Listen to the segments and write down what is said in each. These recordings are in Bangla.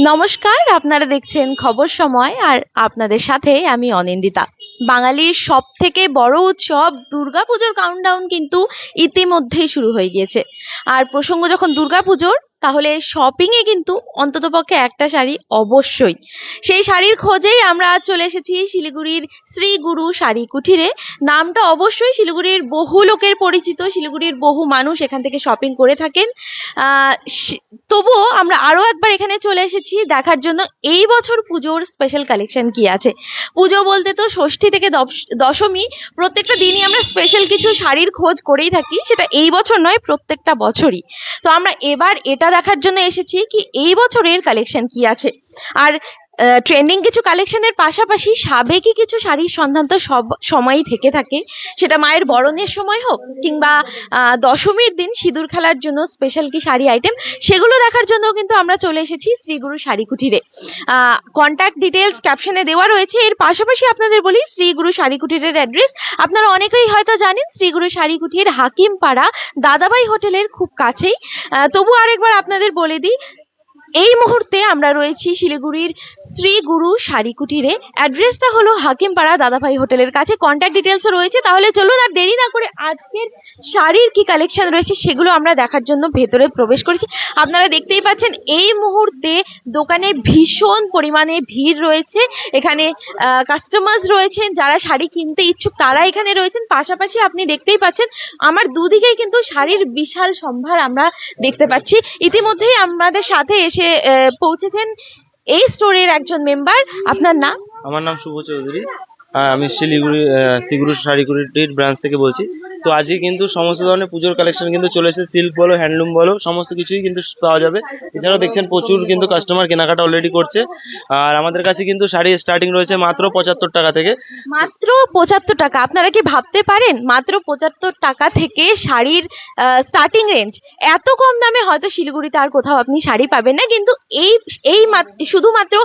নমস্কার, আপনারা দেখছেন খবর সময় আর আপনাদের সাথে আমি অনিন্দিতা। বাঙালির সব থেকে বড় উৎসব দুর্গাপুজোর কাউন্টডাউন কিন্তু ইতিমধ্যেই শুরু হয়ে গিয়েছে। আর প্রসঙ্গ যখন দুর্গাপুজোর তাহলে শপিং এ কিন্তু অন্ততপক্ষে একটা শাড়ি অবশ্যই। সেই শাড়ির খোঁজেই আমরা আজ চলে এসেছি শিলিগুড়ির শ্রী গুরু শাড়ি কুঠিরে। নামটা অবশ্যই শিলিগুড়ির বহু লোকের পরিচিত, শিলিগুড়ির বহু মানুষ এখান থেকে শপিং করে থাকেন। তবুও আমরা আরও একবার এখানে চলে এসেছি, দেখার জন্য এই বছর পুজোর স্পেশাল কালেকশন কি আছে? পুজো বলতে তো ষষ্ঠী থেকে দশ- দশমী, প্রত্যেকটা দিনই আমরা স্পেশাল কিছু শাড়ির খোঁজ করেই থাকি, সেটা এই বছর নয়, প্রত্যেকটা বছরই। তো আমরা এবার এটা দেখার জন্য এসেছি কি এই বছরের কালেকশন কি আছে? আর ট্রেন্ডিং কিছু কালেকশনের পাশাপাশি সাবেকি কিছু শাড়ির সন্ধান তো সব সময়ই থেকে থাকে। সেটা মায়ের বরণের সময় হোক কিংবা দশমীর দিন সিঁদুর খেলার জন্য স্পেশাল কি শাড়ি আইটেম সেগুলো দেখার জন্য কিন্তু আমরা চলে এসেছি শ্রীগুরু শাড়ি কুঠিরে কন্ট্যাক্ট ডিটেলস ক্যাপশনে দেওয়া রয়েছে। এর পাশাপাশি আপনাদের বলি শ্রীগুরু শাড়ি কুঠিরের অ্যাড্রেস আপনারা অনেকেই হয়তো জানেন শ্রীগুরু শাড়ি কুঠির হাকিমপাড়া দাদাবাই হোটেলের খুব কাছেই। তবু আরেকবার আপনাদের বলে দিই এই মুহূর্তে আমরা রয়েছি শিলিগুড়ির শ্রী গুরু শাড়ি কুটিরে অ্যাড্রেসটা হলো হাকিমপাড়া দাদাভাই হোটেলের কাছে। কন্ট্যাক্ট ডিটেলসও রয়েছে। তাহলে চলুন আর দেরি না করে আজকের শাড়ির কি কালেকশন রয়েছে সেগুলো আমরা দেখার জন্য ভেতরে প্রবেশ করেছি। আপনারা দেখতেই পাচ্ছেন, এই মুহূর্তে দোকানে ভীষণ পরিমাণে ভিড় রয়েছে। এখানে কাস্টমার্স রয়েছেন, যারা শাড়ি কিনতে ইচ্ছুক, তারা এখানে রয়েছেন। পাশাপাশি আপনি দেখতেই পাচ্ছেন, আমার দুদিকেই কিন্তু শাড়ির বিশাল সম্ভার আমরা দেখতে পাচ্ছি। ইতিমধ্যেই আমাদের সাথে এসে আহ, পৌঁছেছেন এই স্টোরের একজন মেম্বার আপনার নাম? আমার নাম শুভ চৌধুরী। আর আমি শিলিগুড়ি শ্রীগুরু শাড়িগুড়ির ব্রাঞ্চ থেকে বলছি। তো আজকে কিন্তু সমস্ত ধরনের পুজোর কালেকশন কিন্তু চলে এসেছে। সিল্ক বলো হ্যান্ডলুম বলো, সমস্ত কিছুই কিন্তু পাওয়া যাবে। এছাড়াও দেখছেন প্রচুর কিন্তু কাস্টমার কেনাকাটা অলরেডি করছে। আর আমাদের কাছে কিন্তু শাড়ি স্টার্টিং রয়েছে মাত্র পঁচাত্তর টাকা থেকে। মাত্র পঁচাত্তর টাকা। আপনারা কি ভাবতে পারেন? মাত্র পঁচাত্তর টাকা থেকে শাড়ির স্টার্টিং রেঞ্জ এত কম দামে হয়তো শিলিগুড়িতে আর কোথাও আপনি শাড়ি পাবেন না। কিন্তু এই এই মাত- শুধুমাত্র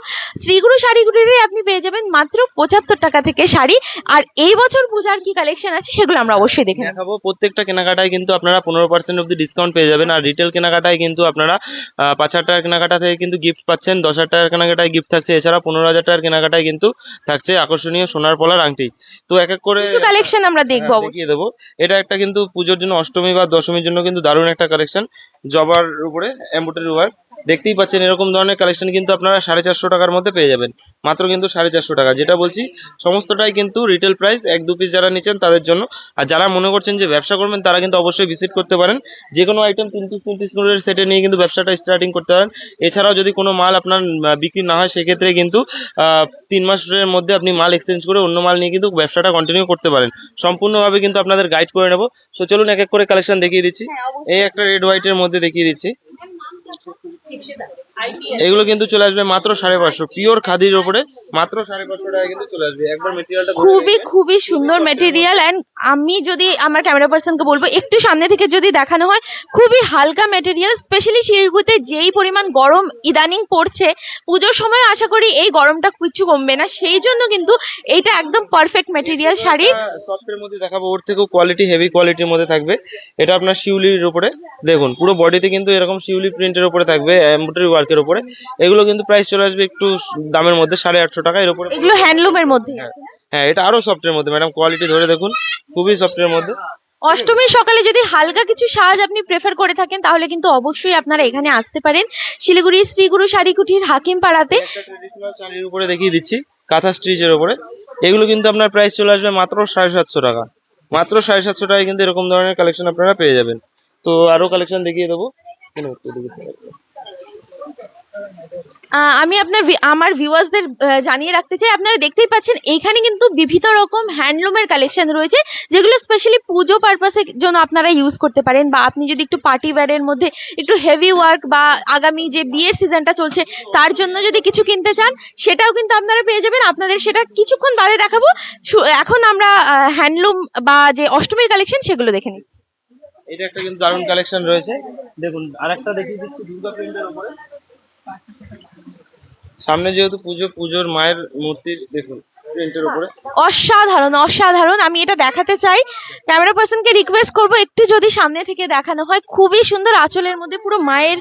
শ্রীগুরু শাড়িগুড়িরে আপনি পেয়ে যাবেন মাত্র পঁচাত্তর টাকা থেকে শাড়ি। আর এই বছর পূজার কি কালেকশন আছে সেগুলো আমরা অবশ্যই দেখে দেখাবো। প্রত্যেকটা কেনাকাটায় কিন্তু আপনারা পনেরো পার্সেন্ট অব্দি ডিসকাউন্ট পেয়ে যাবেন। আর রিটেল কেনাকাটায় কিন্তু আপনারা পাঁচ হাজার টাকার কেনাকাটা থেকে কিন্তু গিফট পাচ্ছেন। দশ হাজার টাকার কেনাকাটায় গিফট থাকছে। এছাড়া পনেরো হাজার টাকার কেনাকাটায় কিন্তু থাকছে আকর্ষণীয় সোনার পলার আংটি। তো এক এক করে কালেকশন আমরা দেখব। হ্যাঁ, দেখিয়ে দেবো। এটা একটা কিন্তু পুজোর জন্য অষ্টমী বা দশমীর জন্য কিন্তু দারুণ একটা কালেকশন জবার উপরে এম্বুটারি ওয়ার্ক দেখতেই পাচ্ছেন এরকম ধরনের কালেকশন কিন্তু আপনারা সাড়ে চারশো টাকার মধ্যে পেয়ে যাবেন। মাত্র কিন্তু সাড়ে চারশো টাকা। যেটা বলছি সমস্তটাই কিন্তু রিটেল প্রাইস এক দু পিস যারা নিচ্ছেন তাদের জন্য। আর যারা মনে করছেন যে ব্যবসা করবেন তারা কিন্তু অবশ্যই ভিজিট করতে পারেন। যে কোনো আইটেম তিন পিস তিন পিস করে সেটে নিয়ে কিন্তু ব্যবসাটা স্টার্টিং করতে পারেন। এছাড়াও যদি কোনো মাল আপনার বিক্রি না হয় সেক্ষেত্রে কিন্তু আহ, তিন মাসের মধ্যে আপনি মাল এক্সচেঞ্জ করে অন্য মাল নিয়ে কিন্তু ব্যবসাটা কন্টিনিউ করতে পারেন। সম্পূর্ণভাবে কিন্তু আপনাদের গাইড করে নেব। তো চলুন এক এক করে কালেকশন দেখিয়ে দিচ্ছি। এই একটা রেড হোয়াইটের মধ্যে দেখিয়ে দিচ্ছি। এগুলো কিন্তু চলে আসবে মাত্র সাড়ে পাঁচশো। পিওর খাদির ওপরে মাত্র সাড়ে পাঁচশো টাকা কিন্তু চলে আসবে। একবার মেটেরিয়ালটা খুবই খুবই সুন্দর মেটেরিয়াল অ্যান্ড আমি যদি আমার ক্যামেরা পার্সনকে বলব একটু সামনে থেকে যদি দেখানো হয় খুবই হালকা মেটেরিয়াল স্পেশালি শিলিগুড়িতে যেই পরিমাণ গরম ইদানিং পড়ছে পুজোর সময় আশা করি এই গরমটা কিছু কমবে না। সেই জন্য কিন্তু এটা একদম পারফেক্ট মেটেরিয়াল শাড়ি। সফটের মধ্যে দেখাবো ওর থেকেও কোয়ালিটি হেভি কোয়ালিটির মধ্যে থাকবে। এটা আপনার শিউলির উপরে দেখুন পুরো বডিতে কিন্তু এরকম শিউলি প্রিন্টের উপরে থাকবে এমব্রয়ডারি ওয়ার্কের উপরে। এগুলো কিন্তু প্রাইস চলে আসবে একটু দামের মধ্যে সাড়ে আটশো টাকা এর উপরে এগুলো হ্যান্ডলুমের মধ্যে আছে হ্যাঁ? এটা আরও সফটের মধ্যে ম্যাডাম কোয়ালিটি ধরে দেখুন খুবই সফটের মধ্যে। অষ্টমীর সকালে যদি হালকা কিছু সাজ আপনি প্রেফার করে থাকেন তাহলে কিন্তু অবশ্যই আপনারা এখানে আসতে পারেন। শিলিগুড়ি শ্রীগুরু শাড়ি কুঠির হাকিম পাড়াতে শাড়ির উপরে দেখিয়ে দিচ্ছি কাঁথা স্টিচের উপরে। এগুলো কিন্তু আপনার প্রাইস চলে আসবে মাত্র সাড়ে সাতশো টাকা। মাত্র সাড়ে সাতশো টাকায় কিন্তু এরকম ধরনের কালেকশন আপনারা পেয়ে যাবেন। তো আরও কালেকশন দেখিয়ে দেবো। আমি আপনার আমার ভিউয়ার্সদের জানিয়ে রাখতে চাই, আপনারা দেখতেই পাচ্ছেন, এখানে কিন্তু বিভিন্ন রকম হ্যান্ডলুমের কালেকশন রয়েছে, যেগুলো স্পেশালি পুজো পারপাসের জন্য আপনারা ইউজ করতে পারেন, বা আপনি যদি একটু পার্টি ওয়্যারের মধ্যে একটু হেভি ওয়ার্ক বা আগামী যে বিয়ের সিজনটা চলছে, তার জন্য যদি কিছু কিনতে চান, সেটাও কিন্তু আপনারা পেয়ে যাবেন, আপনাদের সেটা কিছুক্ষণ বাদে দেখাবো এখন আমরা হ্যান্ডলুম বা যে অষ্টমীর কালেকশন সেগুলো দেখে নিচ্ছি। এটা একটা কিন্তু দারুণ কালেকশন রয়েছে। দেখুন, আরেকটা দেখিয়ে দিচ্ছি দুর্গা প্রিন্টের উপরে। সামনে যেহেতু পুজো, পুজোর মায়ের মূর্তির, দেখুন প্রিন্টের উপরে। অসাধারণ অসাধারণ। আমি এটা দেখাতে চাই। ক্যামেরা পার্সনকে রিকোয়েস্ট করব একটু যদি সামনে থেকে দেখানো হয়। খুবই সুন্দর আঁচলের মধ্যে পুরো মায়ের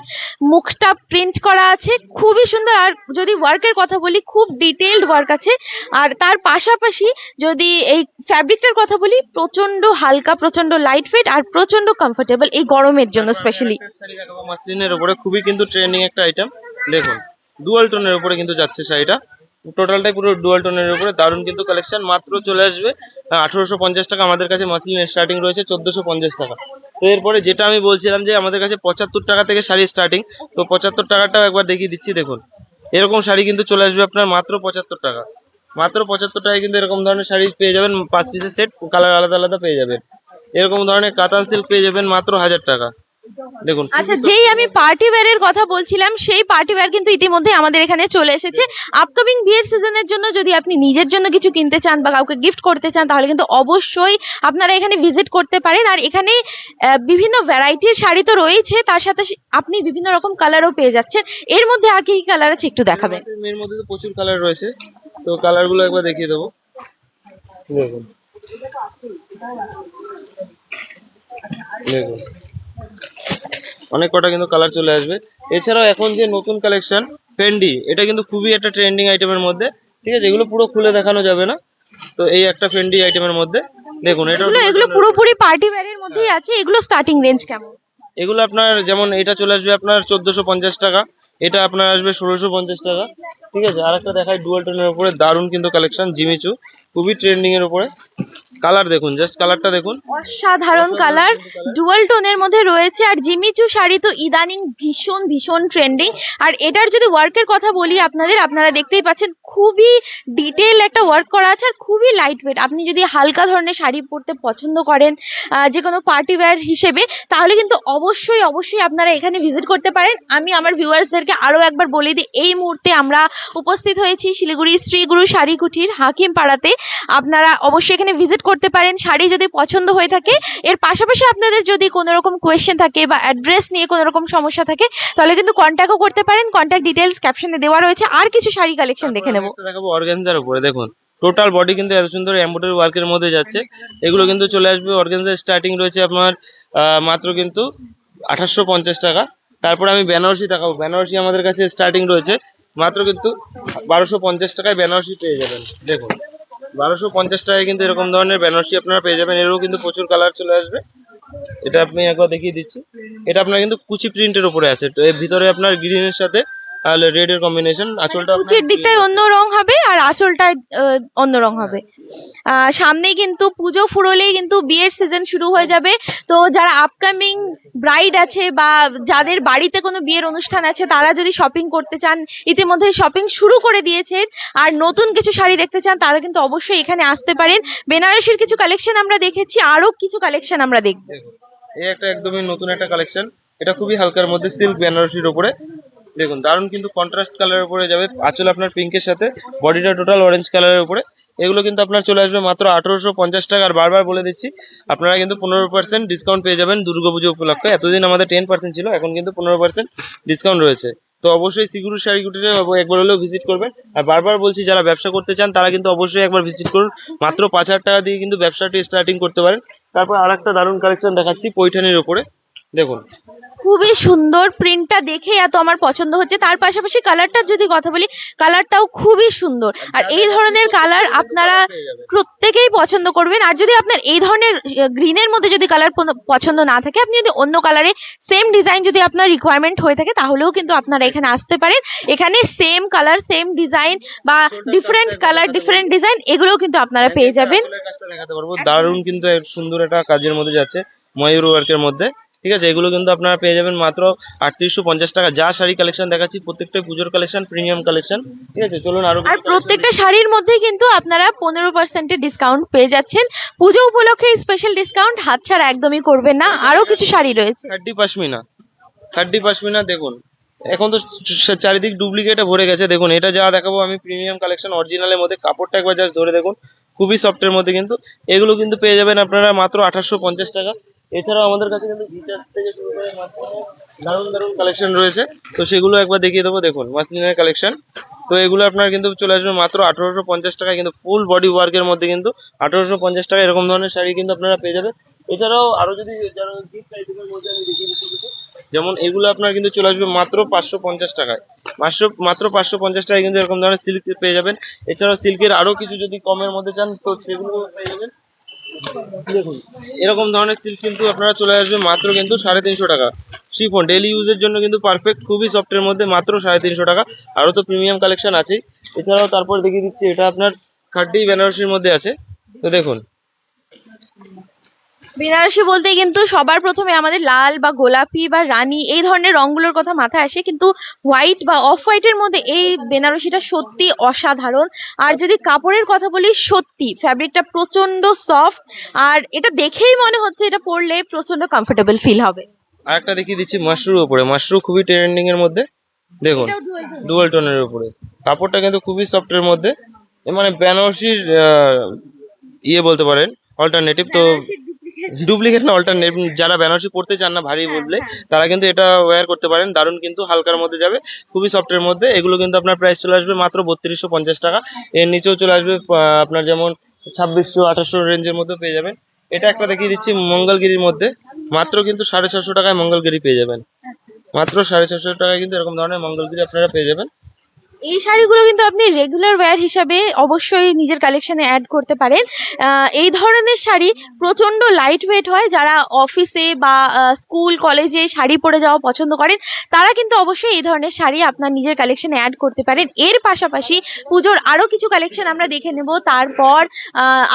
মুখটা প্রিন্ট করা আছে। খুবই সুন্দর। আর যদি ওয়ার্কের কথা বলি খুব ডিটেইলড ওয়ার্ক আছে। আর তার পাশাপাশি যদি এই ফ্যাব্রিকটার কথা বলি প্রচণ্ড হালকা প্রচণ্ড লাইট ওয়েট আর প্রচণ্ড কমফোর্টেবল এই গরমের জন্য স্পেশালি মাসলিনের উপরে। খুবই কিন্তু ট্রেন্ডিং একটা আইটেম দেখুন ডুয়াল টোনের উপরে কিন্তু যাচ্ছে শাড়িটা। টোটালটাই পুরো ডুয়াল টোনের উপরে। দারুণ কিন্তু কালেকশন মাত্র চলে আসবে আঠারোশো পঞ্চাশ টাকা আমাদের কাছে মাসলিনের স্টার্টিং রয়েছে, চোদ্দশো পঞ্চাশ টাকা। তো এরপরে যেটা আমি বলছিলাম যে, আমাদের কাছে পঁচাত্তর টাকা থেকে শাড়ি স্টার্টিং তো পঁচাত্তর টাকাটাও একবার দেখিয়ে দিচ্ছি, দেখুন। এরকম শাড়ি কিন্তু চলে আসবে আপনার মাত্র পঁচাত্তর টাকা। মাত্র পঁচাত্তর টাকায় কিন্তু এরকম ধরনের শাড়ি পেয়ে যাবেন, পাঁচ পিসের সেট কালার আলাদা আলাদা পেয়ে যাবেন। এরকম ধরনের কাতান সিল্ক পেয়ে যাবেন মাত্র হাজার টাকা। দেখুন আচ্ছা যেই আমি পার্টি ওয়্যারের কথা বলছিলাম সেই পার্টি ওয়্যার কিন্তু ইতিমধ্যে আমাদের এখানে চলে এসেছে। আপকামিং বিয়ের সিজনের জন্য যদি আপনি নিজের জন্য কিছু কিনতে চান বা কাউকে গিফট করতে চান তাহলে কিন্তু অবশ্যই আপনারা এখানে ভিজিট করতে পারেন। আর এখানে বিভিন্ন ভ্যারাইটির শাড়ি তো রয়েছে তার সাথে আপনি বিভিন্ন রকম কালারও পেয়ে যাচ্ছেন। এর মধ্যে আর কি কি কালার আছে একটু দেখাবেন? এর মধ্যে তো প্রচুর কালার রয়েছে। তো কালারগুলো একবার দেখিয়ে দেবো। দেখুন। দেখুন। অনেক কটা কিন্তু কালার চলে আসবে। এছাড়াও এখন যে নতুন কালেকশন ফেন্ডি এটা কিন্তু খুবই একটা ট্রেন্ডিং আইটেমের মধ্যে। ঠিক আছে? এগুলো পুরো খুলে দেখানো যাবে না। তো এই একটা ফেন্ডি আইটেমের মধ্যে। দেখুন এটা এগুলো পুরোপুরি পার্টি ওয়্যারের মধ্যেই আছে। এগুলো স্টার্টিং রেঞ্জ কেমন? এগুলো আপনার যেমন এটা চলে আসবে আপনার চোদ্দশো পঞ্চাশ টাকা। এটা আপনার আসবে ষোলোশো পঞ্চাশ টাকা। ঠিক আছে? আর একটা দেখায় ডুয়াল টোনের উপরে দারুণ কিন্তু কালেকশন জিমিচু খুবই ট্রেন্ডিং এর উপরে। কালার দেখুন জাস্ট কালারটা দেখুন। অসাধারণ কালার ডুয়াল টোনের মধ্যে রয়েছে আর জিমিচু শাড়ি তো ইদানিং ভীষণ ভীষণ ট্রেন্ডিং আর এটার যদি ওয়ার্কের কথা বলি আপনাদের আপনারা দেখতেই পাচ্ছেন খুবই ডিটেল একটা ওয়ার্ক করা আছে আর খুবই লাইট ওয়েট আপনি যদি হালকা ধরনের শাড়ি পরতে পছন্দ করেন যে কোনো পার্টি ওয়্যার হিসেবে তাহলে কিন্তু অবশ্যই অবশ্যই আপনারা এখানে ভিজিট করতে পারেন। আমি আমার ভিউয়ার্সদেরকে আরও একবার বলে দিই এই মুহূর্তে আমরা উপস্থিত হয়েছি শিলিগুড়ি শ্রীগুরু শাড়ি কুঠির হাকিম পাড়াতে আপনারা অবশ্যই এখানে ভিজিট করতে পারেন শাড়ি যদি পছন্দ হয়ে থাকে এর পাশাপাশি আপনাদের যদি কোনো রকম কোয়েশ্চেন থাকে বা অ্যাড্রেস নিয়ে কোনো রকম সমস্যা থাকে তাহলে কিন্তু কন্ট্যাক্টও করতে পারেন কন্ট্যাক্ট ডিটেলস ক্যাপশনে দেওয়া রয়েছে আর কিছু শাড়ি কালেকশন দেখে নেব। দেখাবো অর্গানজার উপরে দেখুন টোটাল বডি কিন্তু এত সুন্দর এমব্রয়ডারি ওয়ার্কের মধ্যে যাচ্ছে। এগুলো কিন্তু চলে আসবে অর্গানজার স্টার্টিং রয়েছে আপনার মাত্র কিন্তু আঠাশশো পঞ্চাশ টাকা। তারপরে আমি বেনারসি দেখাবো বেনারসি আমাদের কাছে স্টার্টিং রয়েছে মাত্র কিন্তু বারোশো পঞ্চাশ টাকায় বেনারসি পেয়ে যাবেন দেখুন। বারোশো পঞ্চাশ টাকায় কিন্তু এরকম ধরনের বেনারসি আপনারা পেয়ে যাবেন। এরও কিন্তু প্রচুর কালার চলে আসবে। এটা আপনি একবার দেখিয়ে দিচ্ছি। এটা আপনার কিন্তু কুচি প্রিন্টের উপরে আছে। তো এর ভিতরে আপনার গ্রিনের সাথে রেড এর কম্বিনেশন আঁচলটা কুচির দিকটায় অন্য রং হবে আর আঁচলটায় অন্য রং হবে। আহ, সামনেই কিন্তু পুজো ফুরোলেই কিন্তু বিয়ের সিজন শুরু হয়ে যাবে। তো যারা আপকামিং ব্রাইড আছে বা যাদের বাড়িতে কোনো বিয়ের অনুষ্ঠান আছে তারা যদি শপিং করতে চান ইতিমধ্যে শপিং শুরু করে দিয়েছেন আর নতুন কিছু শাড়ি দেখতে চান তারা কিন্তু অবশ্যই এখানে আসতে পারেন। বেনারসির কিছু কালেকশন আমরা দেখেছি আরও কিছু কালেকশন আমরা দেখব। এই একটা একদমই নতুন একটা কালেকশন এটা খুবই হালকার মধ্যে সিল্ক বেনারসির উপরে। দেখুন, দারুণ কিন্তু কন্ট্রাস্ট কালারের উপরে যাবে। আঁচল আপনার পিঙ্কের সাথে। বডিটা টোটাল অরেঞ্জ কালারের উপরে। এগুলো কিন্তু আপনার চলে আসবে মাত্র আঠারোশো পঞ্চাশ টাকা। আর বারবার বলে দিচ্ছি, আপনারা কিন্তু পনেরো পার্সেন্ট ডিসকাউন্ট পেয়ে যাবেন দুর্গাপুজো উপলক্ষে। এতদিন আমাদের টেন পার্সেন্ট ছিল, এখন কিন্তু পনেরো পার্সেন্ট ডিসকাউন্ট রয়েছে। তো অবশ্যই সিগুরু শাড়ি কুটিরে একবার হলেও ভিজিট করবেন। আর বারবার বলছি, যারা ব্যবসা করতে চান, তারা কিন্তু অবশ্যই একবার ভিজিট করুন। মাত্র পাঁচ হাজার টাকা দিয়ে কিন্তু ব্যবসাটি স্টার্টিং করতে পারেন। তারপর আর একটা দারুণ কালেকশন দেখাচ্ছি, পৈঠানির উপরে। দেখুন। খুবই সুন্দর প্রিন্টটা দেখে এত আমার পছন্দ হচ্ছে। তার পাশাপাশি কালারটার যদি কথা বলি কালারটাও খুবই সুন্দর। আর এই ধরনের কালার আপনারা প্রত্যেকেই পছন্দ করবেন। আর যদি আপনার এই ধরনের গ্রিনের মধ্যে যদি কালার পছন্দ না থাকে আপনি যদি অন্য কালারে সেম ডিজাইন যদি আপনার রিকোয়ারমেন্ট হয়ে থাকে তাহলেও কিন্তু আপনারা এখানে আসতে পারেন। এখানে সেম কালার সেম ডিজাইন বা ডিফারেন্ট কালার ডিফারেন্ট ডিজাইন এগুলোও কিন্তু আপনারা পেয়ে যাবেন। দেখাতে পারব। দারুণ কিন্তু সুন্দর একটা কাজের মধ্যে যাচ্ছে ময়ূর ওয়ার্কের মধ্যে। ঠিক আছে? এগুলো কিন্তু আপনারা পেয়ে যাবেন মাত্র আটত্রিশশো পঞ্চাশ টাকা। যা শাড়ি কালেকশন দেখাচ্ছি প্রত্যেকটাই পুজোর কালেকশন প্রিমিয়াম কালেকশন ঠিক আছে? চলুন আরও আর প্রত্যেকটা শাড়ির মধ্যে কিন্তু আপনারা পনেরো পার্সেন্টের ডিসকাউন্ট পেয়ে যাচ্ছেন। পুজো উপলক্ষে স্পেশাল ডিসকাউন্ট হাতছাড়া একদমই করবেন না। আরও কিছু শাড়ি রয়েছে। খাড্ডি পাশমিনা খাড্ডি পাশমিনা দেখুন। এখন তো চারিদিক ডুপ্লিকেটে ভরে গেছে। দেখুন এটা যা দেখাবো আমি প্রিমিয়াম কালেকশন অরিজিনালের মধ্যে কাপড়টা একবার জাস্ট ধরে দেখুন। খুবই সফটের মধ্যে কিন্তু। এগুলো কিন্তু পেয়ে যাবেন আপনারা মাত্র আঠাশশো পঞ্চাশ টাকা। এছাড়াও আমাদের কাছে কিন্তু গিটার থেকে শুরু করে দারুণ দারুণ কালেকশন রয়েছে। তো সেগুলো একবার দেখিয়ে দেবো, দেখুন, মাসলিনের কালেকশন তো এগুলো আপনার কিন্তু চলে আসবে মাত্র আঠারোশো পঞ্চাশ টাকায় কিন্তু ফুল বডি ওয়ার্কের মধ্যে কিন্তু আঠারোশো পঞ্চাশ টাকা এরকম ধরনের শাড়ি কিন্তু আপনারা পেয়ে যাবেন। এছাড়াও আরও যদি যারা item এর মধ্যে আমি দেখিয়ে কিছু। যেমন এগুলো আপনার কিন্তু চলে আসবে মাত্র পাঁচশো পঞ্চাশ টাকায়। মাত্র মাত্র পাঁচশো পঞ্চাশ টাকায় কিন্তু এরকম ধরনের সিল্ক পেয়ে যাবেন। এছাড়াও সিল্কের আরও কিছু যদি কমের মধ্যে চান, তো সেগুলো পেয়ে যাবেন। দেখুন, এরকম ধরনের সিল্ক কিন্তু আপনারা চলে আসবে মাত্র কিন্তু সাড়ে তিনশো টাকা। শিফন ডেলি ইউজের জন্য কিন্তু পারফেক্ট খুবই সফটের মধ্যে মাত্র সাড়ে তিনশো টাকা। আরও তো প্রিমিয়াম কালেকশন আছে এছাড়াও তারপর দেখিয়ে দিচ্ছি, এটা আপনার খাড্ডি বেনারসির মধ্যে আছে। তো দেখুন বেনারসি বলতে কিন্তু সবার প্রথমে আমাদের লাল বা গোলাপি বা রানী এই ধরনের রংগুলোর কথা মাথায় আসে কিন্তু হোয়াইট বা অফ হোয়াইটের মধ্যে এই বেনারসিটা সত্যি অসাধারণ। আর যদি কাপড়ের কথা বলি সত্যি ফ্যাব্রিকটা প্রচণ্ড সফট আর এটা দেখেই মনে হচ্ছে এটা পরলে প্রচণ্ড কমফোর্টেবল ফিল হবে। আর একটা দেখিয়ে দিচ্ছি মাশরুর উপরে। মাশরু খুবই ট্রেন্ডিং এর মধ্যে। দেখুন ডুয়াল টোনের উপরে। কাপড়টা কিন্তু খুবই সফটের মধ্যে। মানে বেনারসির ইয়ে বলতে পারেন অল্টারনেটিভ তো ডুপ্লিকেট না অল্টারনেটিভ যারা বেনারসি পড়তে চান না ভারী বললে তারা কিন্তু এটা ওয়্যার করতে পারেন। দারুণ কিন্তু হালকার মধ্যে যাবে খুবই সফটের মধ্যে। এগুলো কিন্তু আপনার প্রাইস চলে আসবে মাত্র বত্রিশশো পঞ্চাশ টাকা। এর নিচেও চলে আসবে আহ, আপনার যেমন ছাব্বিশশো আঠাশশো রেঞ্জের মধ্যে পেয়ে যাবেন। এটা একটা দেখিয়ে দিচ্ছি মঙ্গলগিরির মধ্যে। মাত্র কিন্তু সাড়ে ছশো টাকায় মঙ্গলগিরি পেয়ে যাবেন। মাত্র সাড়ে ছশো টাকায় কিন্তু এরকম ধরনের মঙ্গলগিরি আপনারা পেয়ে যাবেন। এই শাড়িগুলো কিন্তু আপনি রেগুলার ওয়্যার হিসাবে অবশ্যই নিজের কালেকশনে অ্যাড করতে পারেন। এই ধরনের শাড়ি প্রচণ্ড লাইট ওয়েট হয়। যারা অফিসে বা স্কুল কলেজে শাড়ি পরে যাওয়া পছন্দ করেন, তারা কিন্তু অবশ্যই এই ধরনের শাড়ি আপনার নিজের কালেকশনে অ্যাড করতে পারেন। এর পাশাপাশি পুজোর আরও কিছু কালেকশন আমরা দেখে নেব। তারপর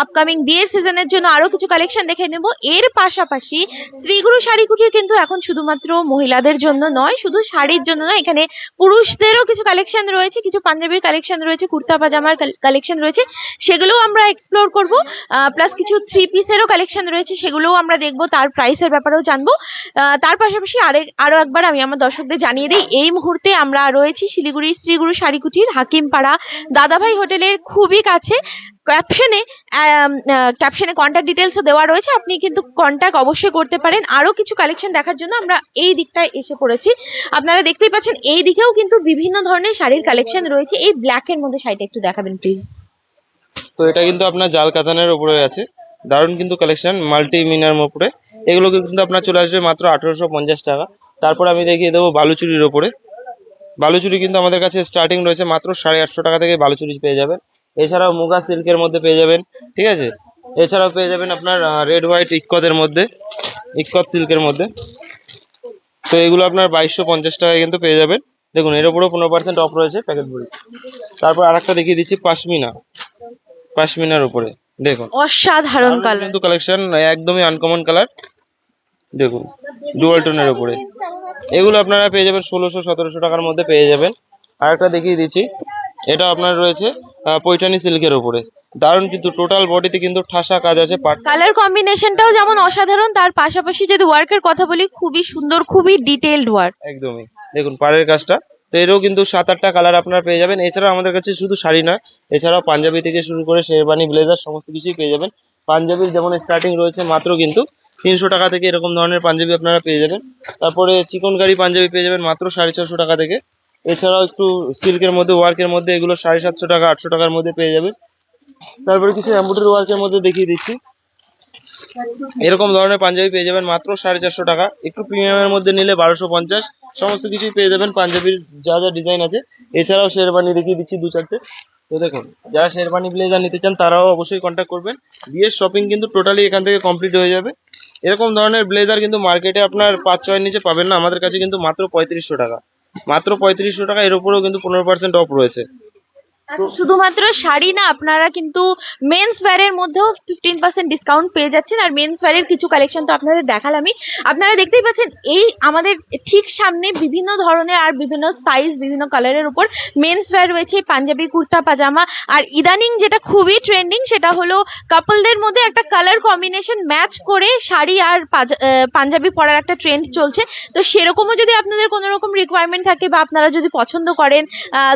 আপকামিং বিয়ের সিজনের জন্য আরও কিছু কালেকশন দেখে নেব। এর পাশাপাশি শ্রীগুরু শাড়ি কুটির কিন্তু এখন শুধুমাত্র মহিলাদের জন্য নয়, শুধু শাড়ির জন্য নয়, এখানে পুরুষদেরও কিছু কালেকশন রয়েছে। কিছু পাঞ্জাবির কালেকশন রয়েছে, কুর্তা, পাজামার কালেকশন রয়েছে, সেগুলোও আমরা এক্সপ্লোর করব। প্লাস কিছু থ্রি পিসেরও কালেকশন রয়েছে, সেগুলোও আমরা দেখব, তার প্রাইসের ব্যাপারেও জানব। তার পাশাপাশি আরেক আরও একবার আমি আমার দর্শকদের জানিয়ে দিই, এই মুহূর্তে আমরা রয়েছি শিলিগুড়ি শ্রীগুরু শাড়ি কুটির হাকিমপাড়া দাদাভাই হোটেলের খুবই কাছে। ক্যাপশনে ক্যাপশনে কন্ট্যাক্ট ডিটেলসও দেওয়া রয়েছে। আপনি কিন্তু কন্ট্যাক্ট অবশ্যই করতে পারেন। আরও কিছু কালেকশন দেখার জন্য আমরা এই দিকটায় এসে পড়েছি। আপনারা দেখতেই পাচ্ছেন, এই দিকেও কিন্তু বিভিন্ন ধরনের শাড়ির কালেকশন রয়েছে। এই ব্ল্যাক এর মধ্যে শাড়িটা একটু দেখাবেন প্লিজ তো এটা কিন্তু আপনার জাল কাতানের উপরে আছে। দারুণ কিন্তু কালেকশন মাল্টি মিনার উপরে এগুলো কিন্তু আপনার চলে আসবে মাত্র আঠারোশো পঞ্চাশ টাকা। তারপর আমি দেখিয়ে দেবো বালুচুরির ওপরে বালুচুরি কিন্তু আমাদের কাছে স্টার্টিং রয়েছে মাত্র সাড়ে আটশো টাকা থেকে বালুচুরি পেয়ে যাবেন। এছাড়াও মুগা সিল্কের মধ্যে পেয়ে যাবেন ঠিক আছে? এছাড়াও পেয়ে যাবেন আপনার রেড হোয়াইট ইক্কতের মধ্যে ইক্কত সিল্কের মধ্যে। তো এগুলো আপনার বাইশশো পঞ্চাশ টাকায় কিন্তু পেয়ে যাবেন। দেখুন এর উপরেও পনেরো পার্সেন্ট অফ রয়েছে প্যাকেট ভরি। তারপর আর একটা দেখিয়ে দিচ্ছি পাশমিনা। পাশমিনার উপরে দেখুন। অসাধারণ কালার কিন্তু কালেকশন একদমই আনকমন কালার দেখুন ডুয়াল টোনের উপরে। এগুলো আপনারা পেয়ে যাবেন ষোলোশো সতেরোশো টাকার মধ্যে পেয়ে যাবেন। আর একটা দেখিয়ে দিচ্ছি। এটা আপনার রয়েছে পৈঠানি সিল্কের উপরে। দারুণ কিন্তু টোটাল বডিতে কিন্তু ঠাসা কাজ আছে পাট কালার কম্বিনেশনটাও যেমন অসাধারণ তার পাশাপাশি যদি ওয়ার্কের কথা বলি খুবই সুন্দর খুবই ডিটেইলড ওয়ার্ক একদমই। দেখুন পাড়ের কাজটা। তো এরও কিন্তু সাত আটটা কালার আপনারা পেয়ে যাবেন। এছাড়াও আমাদের কাছে শুধু শাড়ি নয় এছাড়াও পাঞ্জাবি থেকে শুরু করে শেরবানি ব্লেজার সমস্ত কিছুই পেয়ে যাবেন। পাঞ্জাবির যেমন স্টার্টিং রয়েছে মাত্র কিন্তু তিনশো টাকা থেকে এরকম ধরনের পাঞ্জাবি আপনারা পেয়ে যাবেন। তারপরে চিকনকারি পাঞ্জাবি পেয়ে যাবেন মাত্র সাড়ে ছশো টাকা থেকে। এছাড়াও একটু সিল্কের মধ্যে, ওয়ার্কের মধ্যে এগুলো সাড়ে সাতশো টাকা, আটশো টাকার মধ্যে পেয়ে যাবে। তারপরে কিছু এম্ব্রয়ডারি ওয়ার্কের মধ্যে দেখিয়ে দিচ্ছি। এরকম ধরনের পাঞ্জাবি পেয়ে যাবেন মাত্র সাড়ে চারশো টাকা। একটু প্রিমিয়ামের মধ্যে নিলে বারোশো পঞ্চাশ। সমস্ত কিছুই পেয়ে যাবেন, পাঞ্জাবির যা যা ডিজাইন আছে। এছাড়াও শেরবানি দেখিয়ে দিচ্ছি দু চারটে। তো দেখুন, যারা শেরবানি ব্লেজার নিতে চান, তারাও অবশ্যই কন্ট্যাক্ট করবেন। বিয়ের শপিং কিন্তু টোটালি এখান থেকে কমপ্লিট হয়ে যাবে। এরকম ধরনের ব্লেজার কিন্তু মার্কেটে আপনার পাঁচ ছয়ের নিচে পাবেন না। আমাদের কাছে কিন্তু মাত্র পঁয়ত্রিশশো টাকা। মাত্র পঁয়ত্রিশশো টাকা এর উপরেও কিন্তু পনেরো পার্সেন্ট অফ রয়েছে। শুধুমাত্র শাড়ি না, আপনারা কিন্তু মেন্স ওয়্যারের মধ্যেও ফিফটিন পার্সেন্ট ডিসকাউন্ট পেয়ে যাচ্ছেন। আর মেন্স ওয়্যারের কিছু কালেকশন তো আপনাদের দেখালামই। আপনারা দেখতেই পাচ্ছেন, এই আমাদের ঠিক সামনে বিভিন্ন ধরনের আর বিভিন্ন সাইজ বিভিন্ন কালারের উপর মেন্স ওয়্যার রয়েছে পাঞ্জাবি কুর্তা, পাজামা। আর ইদানিং যেটা খুবই ট্রেন্ডিং সেটা হলো কাপলদের মধ্যে একটা কালার কম্বিনেশন ম্যাচ করে শাড়ি আর পাঞ্জাবি পরার একটা ট্রেন্ড চলছে। তো সেরকমও যদি আপনাদের কোনো রকম রিকোয়ারমেন্ট থাকে বা আপনারা যদি পছন্দ করেন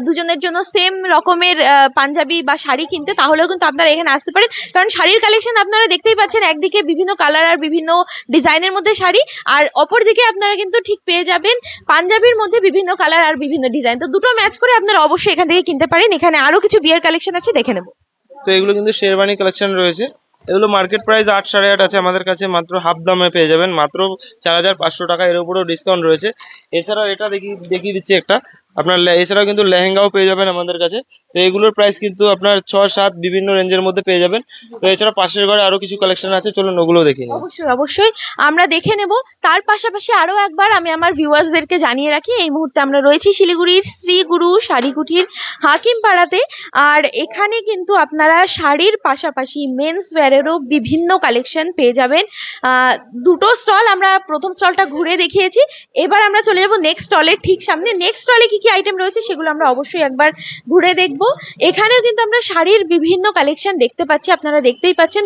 দুজনের জন্য সেম রকমের রকমের পাঞ্জাবি বা শাড়ি কিনতে, তাহলেও কিন্তু আপনারা এখানে আসতে পারেন। কারণ শাড়ির কালেকশন আপনারা দেখতেই পাচ্ছেন, একদিকে বিভিন্ন কালার আর বিভিন্ন ডিজাইনের মধ্যে শাড়ি, আর অপরদিকে আপনারা কিন্তু ঠিক পেয়ে যাবেন পাঞ্জাবির মধ্যে বিভিন্ন কালার আর বিভিন্ন ডিজাইন তো দুটো ম্যাচ করে আপনারা অবশ্যই এখান থেকে কিনতে পারেন। এখানে আরও কিছু বিয়ের কালেকশন আছে, দেখে নেব। তো এগুলো কিন্তু শেরবানি কালেকশন রয়েছে। এগুলো মার্কেট প্রাইস আট সাড়ে আট আছে আমাদের কাছে, মাত্র হাফ দামে পেয়ে যাবেন। মাত্র চার হাজার পাঁচশো টাকা, এর উপরেও ডিসকাউন্ট রয়েছে। এছাড়াও এটা দেখিয়ে দেখিয়ে দিচ্ছি একটা। আপনার এছাড়াও কিন্তু লেহেঙ্গাও পেয়ে যাবেন আমাদের কাছে। তো এগুলোর প্রাইস কিন্তু আপনার ছয় সাত বিভিন্ন রেঞ্জের মধ্যে পেয়ে যাবেন। তো এছাড়া পাশের ঘরে আরও কিছু কালেকশন আছে, চলুন ওগুলো দেখে অবশ্যই অবশ্যই। আমরা দেখে নেব। তার পাশাপাশি আরও একবার আমি আমার ভিউয়ার্সদেরকে জানিয়ে রাখি, এই মুহূর্তে আমরা রয়েছি শিলিগুড়ির শ্রীগুরু শাড়িকুঠির হাকিম পাড়াতে আর এখানে কিন্তু আপনারা শাড়ির পাশাপাশি মেন্স ওয়্যারেরও বিভিন্ন কালেকশন পেয়ে যাবেন। দুটো স্টল আমরা, প্রথম স্টলটা ঘুরে দেখিয়েছি। এবার আমরা চলে যাব নেক্সট স্টলের ঠিক সামনে। নেক্সট স্টলে কি কি আইটেম রয়েছে সেগুলো আমরা অবশ্যই একবার ঘুরে দেখব। এখানেও কিন্তু আমরা শাড়ির বিভিন্ন কালেকশন দেখতে পাচ্ছি, আপনারা দেখতেই পাচ্ছেন।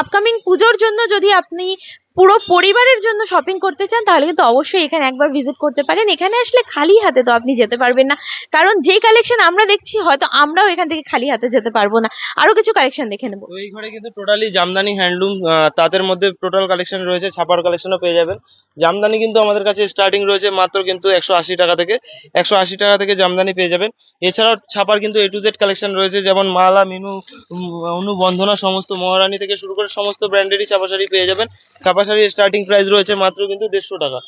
আপকামিং পুজোর জন্য যদি আপনি পুরো পরিবারের জন্য শপিং করতে চান তাহলে কিন্তু অবশ্যই এখানে একবার ভিজিট করতে পারেন। এখানে আসলে খালি হাতে তো আপনি যেতে পারবেন না। কারণ যে কালেকশন আমরা দেখছি হয়তো আমরাও এখান থেকে খালি হাতে যেতে পারব না। আরও কিছু কালেকশন দেখে নেব। এই ঘরে কিন্তু টোটালি জামদানি হ্যান্ডলুম তাদের মধ্যে টোটাল কালেকশন রয়েছে ছাপার কালেকশনও পেয়ে যাবেন। জামদানি কিন্তু আমাদের কাছে স্টার্টিং রয়েছে মাত্র কিন্তু একশো আশি টাকা থেকে। একশো আশি টাকা থেকে জামদানি পেয়ে যাবেন। এছাড়াও ছাপার কিন্তু এ টু জেড কালেকশন রয়েছে যেমন মালা মিনু উম, অনু বন্ধনা সমস্ত মহারানী থেকে শুরু করে সমস্ত ব্র্যান্ডেরই ছাপা শাড়ি পেয়ে যাবেন। ছাপা শাড়ির স্টার্টিং প্রাইস রয়েছে মাত্র কিন্তু দেড়শো টাকা।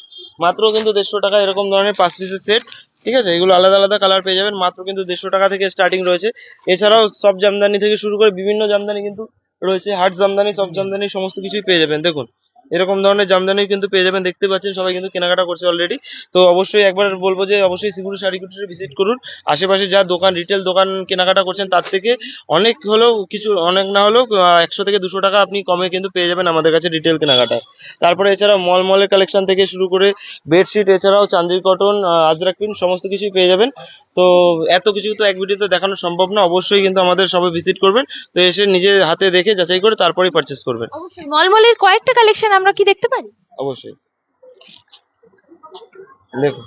মাত্র কিন্তু দেড়শো টাকা এরকম ধরনের পাঁচ পিসের সেট ঠিক আছে? এগুলো আলাদা আলাদা কালার পেয়ে যাবেন। মাত্র কিন্তু দেড়শো টাকা থেকে স্টার্টিং রয়েছে। এছাড়াও সব জামদানি থেকে শুরু করে বিভিন্ন জামদানি কিন্তু রয়েছে। হাট জামদানি, সব জামদানি সমস্ত কিছুই পেয়ে যাবেন। দেখুন এরকম ধরনের জামদানি কিন্তু পেয়ে যাবেন, দেখতে পাচ্ছেন সবাই কিন্তু কেনাকাটা করছে অলরেডি তো অবশ্যই একবার বলব যে অবশ্যই সিগুরু শাড়ি কুটিরে ভিজিট করুন। আশেপাশে যা দোকান রিটেল দোকান কেনাকাটা করছেন, তার থেকে অনেক হলেও কিছু, অনেক না হলেও একশো থেকে দুশো টাকা আপনি কমে কিন্তু পেয়ে যাবেন আমাদের কাছে রিটেল কেনাকাটা। তারপরে এছাড়া মল মলের কালেকশন থেকে শুরু করে বেডশিট এছাড়াও চান্দির কটন আজরাক প্রিন্ট সমস্ত কিছুই পেয়ে যাবেন। তো এত কিছু তো এক ভিডিওতে দেখানো সম্ভব না অবশ্যই কিন্তু আমাদের সবাই ভিজিট করবেন। তো এসে নিজে হাতে দেখে যাচাই করে তারপরেই পারচেস করবেন। অবশ্যই। মলমলের কয়েকটা কালেকশন আমরা কি দেখতে পারি? অবশ্যই। দেখুন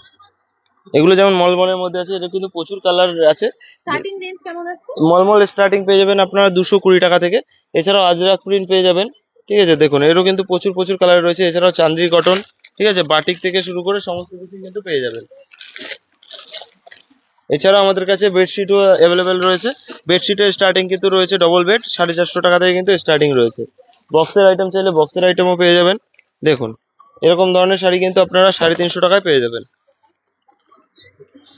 এগুলো যেমন মলমলের মধ্যে আছে এটা কিন্তু প্রচুর কালার আছে। স্টার্টিং রেঞ্জ কেমন আছে? মলমল স্টার্টিং পেয়ে যাবেন আপনারা দুশো কুড়ি টাকা থেকে। এছাড়াও আজরাক প্রিন্ট পেয়ে যাবেন ঠিক আছে? দেখুন এরও কিন্তু প্রচুর প্রচুর কালার রয়েছে। এছাড়াও চান্দ্রি কটন ঠিক আছে? বাটিক থেকে শুরু করে সমস্ত কিছু কিন্তু পেয়ে যাবেন। এছাড়াও আমাদের কাছে বেডশিটও অ্যাভেলেবেল রয়েছে। বেডশিটের স্টার্টিং কিন্তু রয়েছে ডবল বেড সাড়ে চারশো টাকা থেকে কিন্তু স্টার্টিং রয়েছে। বক্সের আইটেম চাইলে বক্সের আইটেমও পেয়ে যাবেন। দেখুন, এরকম ধরনের শাড়ি কিন্তু আপনারা সাড়ে তিনশো টাকায় পেয়ে যাবেন।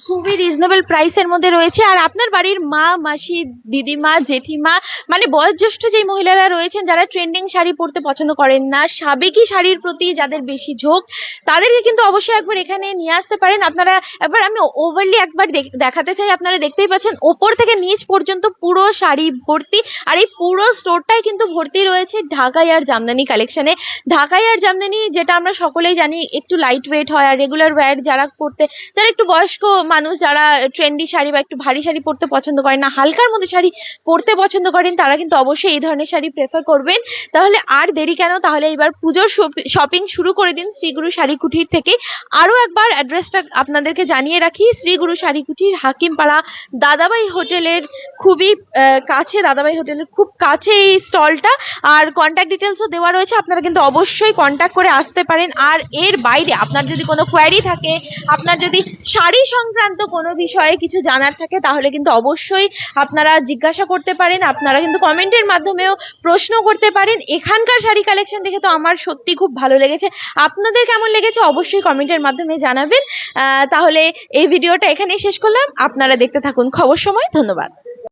খুবই রিজনেবল প্রাইসের মধ্যে রয়েছে। আর আপনার বাড়ির মা, মাসি, দিদিমা, জেঠিমা মানে বয়োজ্যেষ্ঠ যেই মহিলারা রয়েছেন, যারা ট্রেন্ডিং শাড়ি পরতে পছন্দ করেন না, সাবেকি শাড়ির প্রতি যাদের বেশি ঝোঁক, তাদেরকে কিন্তু অবশ্যই একবার এখানে নিয়ে আসতে পারেন। আপনারা একবার আমি ওভারলি একবার দেখাতে চাই, আপনারা দেখতেই পাচ্ছেন, ওপর থেকে নিচ পর্যন্ত পুরো শাড়ি ভর্তি, আর এই পুরো স্টোরটাই কিন্তু ভর্তি রয়েছে ঢাকাই আর জামদানি কালেকশনে ঢাকাই আর জামদানি, যেটা আমরা সকলেই জানি, একটু লাইট ওয়েট হয়, আর রেগুলার ওয়্যার যারা করতে, যারা একটু বয়স্ক মানুষ যারা ট্রেন্ডি শাড়ি বা একটু ভারী শাড়ি পরতে পছন্দ করেন না, হালকার মধ্যে শাড়ি পরতে পছন্দ করেন, তারা কিন্তু অবশ্যই এই ধরনের শাড়ি প্রেফার করবেন। তাহলে আর দেরি কেন? তাহলে এবার পুজোর শপিং শুরু করে দিন শ্রীগুরু শাড়ি কুঠির থেকে। আরও একবার অ্যাড্রেসটা আপনাদেরকে জানিয়ে রাখি, শ্রীগুরু শাড়ি কুঠির হাকিমপাড়া দাদাবাই হোটেলের খুবই কাছে দাদাবাই হোটেলের খুব কাছে এই স্টলটা। আর কন্ট্যাক্ট ডিটেলসও দেওয়া রয়েছে, আপনারা কিন্তু অবশ্যই কন্ট্যাক্ট করে আসতে পারেন। আর এর বাইরে আপনার যদি কোনো কোয়ারি থাকে, আপনার যদি শাড়ি সংক্রান্ত কোনো বিষয়ে কিছু জানার থাকে, তাহলে কিন্তু অবশ্যই আপনারা জিজ্ঞাসা করতে পারেন, আপনারা কিন্তু কমেন্টের মাধ্যমেও প্রশ্ন করতে পারেন। এখানকার শাড়ি কালেকশন দেখে তো আমার সত্যি খুব ভালো লেগেছে। আপনাদের কেমন লেগেছে অবশ্যই কমেন্টের মাধ্যমে জানাবেন। তাহলে এই ভিডিওটা এখানেই শেষ করলাম। আপনারা দেখতে থাকুন। খবর সময়, ধন্যবাদ।